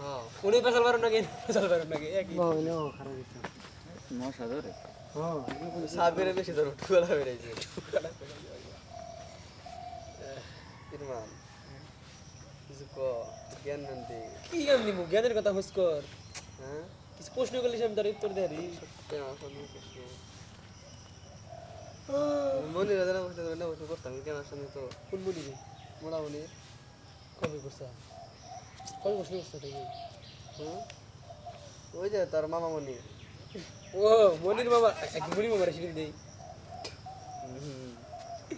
হ্যাঁ। উনি পেশাল পারেন নাকি পেশাল পারেন নাকি একই। মশা ধরে? সাবেরে বেশি ধরো টুকলা বেড়েছে ইরমান। কিছু ক জ্ঞান নান্তি কি জ্ঞান দিব জ্ঞানের কথা হুস কর। হ্যাঁ? কিছু প্রশ্ন করলে আমি তার উত্তর মনে রাজা না বসে না বসে করতাম কেন আসলে তো। কোন কবে করছা? প্রশ্ন করছা দেখি। হুম? ওই যে তার মামা মনি। ও মনির এক মনির বাবার সেদিন দেই?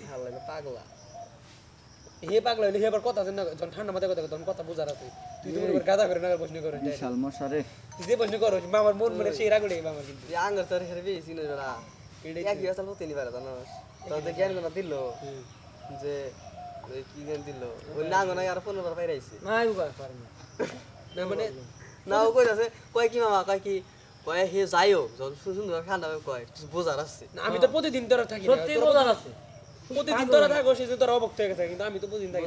ভালো লাগে পাগলা। হে পাগলা হইলে হে আবার কথা আছে না যখন ঠান্ডা মাথায় কথা তখন কথা বোঝার আছে। তুই তো মনে গাদা করে না প্রশ্ন করে বিশাল মশা রে। তুই যে প্রশ্ন করো মামার মন মানে সেই রাগ উঠে মামার কিন্তু। আঙ্গার তার হেরবি সিনে এক গিয়ে চালু তিনি পারে জানোস। তো জ্ঞান দিল যে কি জ্ঞান দিল? ওই না গো না আর পনেরো বার পাইরাইছে নাই বাবা পারে না না মানে না কই আছে কয় কি মামা কয় কি কয় হে যাইও যখন সুন্দর ঠান্ডা হবে কয় বোঝার আছে। আমি তো প্রতিদিন তোরা থাকি সত্যি বোঝার আছে। প্রতিদিন তোরা থাকো সেদিন তোরা অবক্ত হয়ে গেছে কিন্তু আমি তো প্রতিদিন থাকি।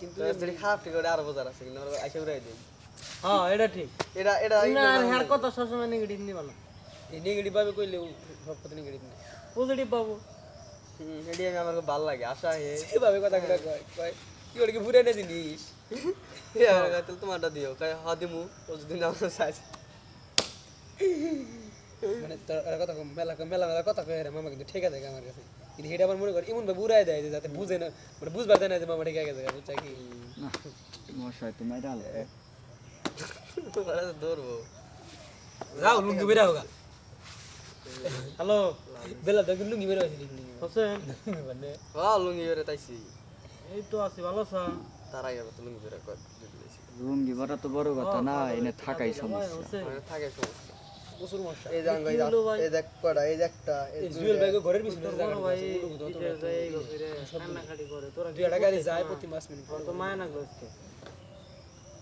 কিন্তু যদি খারাপ ঠিক করে আরও বোঝার আছে কিন্তু আমরা আইসা উড়াই দিই। হ্যাঁ এটা ঠিক। এটা এটা না আর হ্যার কথা সবসময় নেগেটিভ নিবা না নেগেটিভ ভাবে কইলে সব কথা নেগেটিভ না পজিটিভ পাবো। আমি আমার খুব ভালো লাগে আশা হে সেভাবে কথা কয় কয় কি ওর কি পুরে না জিনিস? হে আমার কাছে তাহলে তোমারটা দিও কয় হ দিমু ও যদি না চাইছে মানে তোর কথা মেলা মেলা মেলা কথা কয় রে মামা কিন্তু ঠেকা দেয় আমার কাছে। কিন্তু সেটা আমার মনে কর এমন ভাবে উড়াই দেয় যাতে বুঝে না মানে বুঝবার দেয় না যে মামা ঠেকা গেছে বুঝছা কি? মাইরা তোমার কাছে ধরবো। যাও লুঙ্গি বেরা হোগা। হ্যালো বেলা তো লুঙ্গি বেরা হয়েছিল হোসেন মানে হ্যাঁ লুঙ্গি বেড়ে তাইছি এই তো আছি ভালো আছা তার আগে তো লুঙ্গি দিতে দিয়েছি লুঙ্গি ভরা তো বড় কথা না এনে থাকাই সমস্যা হোসেন মানে থাকে সমস্যা প্রচুর মশা এই যে আঙ্গ এই দেখ কয়টা এই একটা এই জুয়েল ভাই ঘরের পিছনে বড় ভাই যায় কান্নাকাটি করে তোরা দুই গাড়ি যায় প্রতি মাস মিনিট তো মায়া না আজকে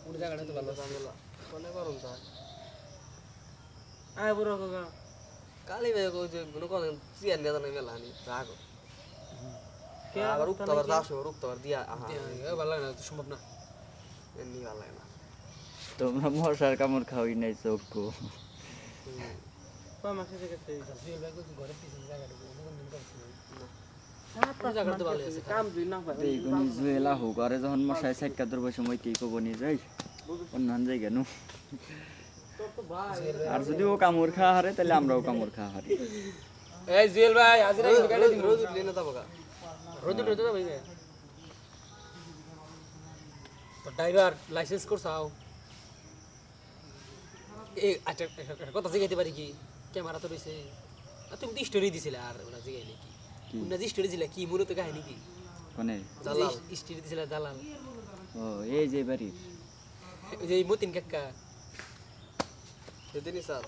পুরো জায়গাটা তো ভালো ঝামেলা কোনে গরম চা আয় বুড়ো কাকা কালি ভাই কই যে কোনো কোন চিয়ার নেতা নাই মেলা আনি রাগ কে আবার উক্তাবার দাসো উক্তাবার দিয়া আহা। এ ভালো লাগে না তো সম্ভব না। এমনি ভালো লাগে না। তোমরা মশার কামড় খাওয়াই নাই চক্ষু থেকে পিছনে কাম না আরে যখন মশায় সাইকা তোর বসে মই কি কব নি যাই অন্যান্য যাই কেন আর যদি ও কামড় খাওয়া হারে তাহলে আমরাও কামড় খাওয়া হারি। এই জুয়েল ভাই আজ রাতে গাড়ি রোজ রোজ উঠলে না যাব গা রোদ রোদ ভাই। তো ড্রাইভার লাইসেন্স করছাও এই আচ্ছা কথা জিগাইতে পারি কি? ক্যামেরা তো রয়েছে। আর তুমি তো স্টোরি দিছিলে আর ওরা জিগাইলে কি? তোমরা যে স্টোরি দিলে কি মূলত কাহিনী কি? কোনে? স্টোরি দিছিলে দালাল। ও এই যে বাড়ির। যে এই মতিন কাকা। utilizado.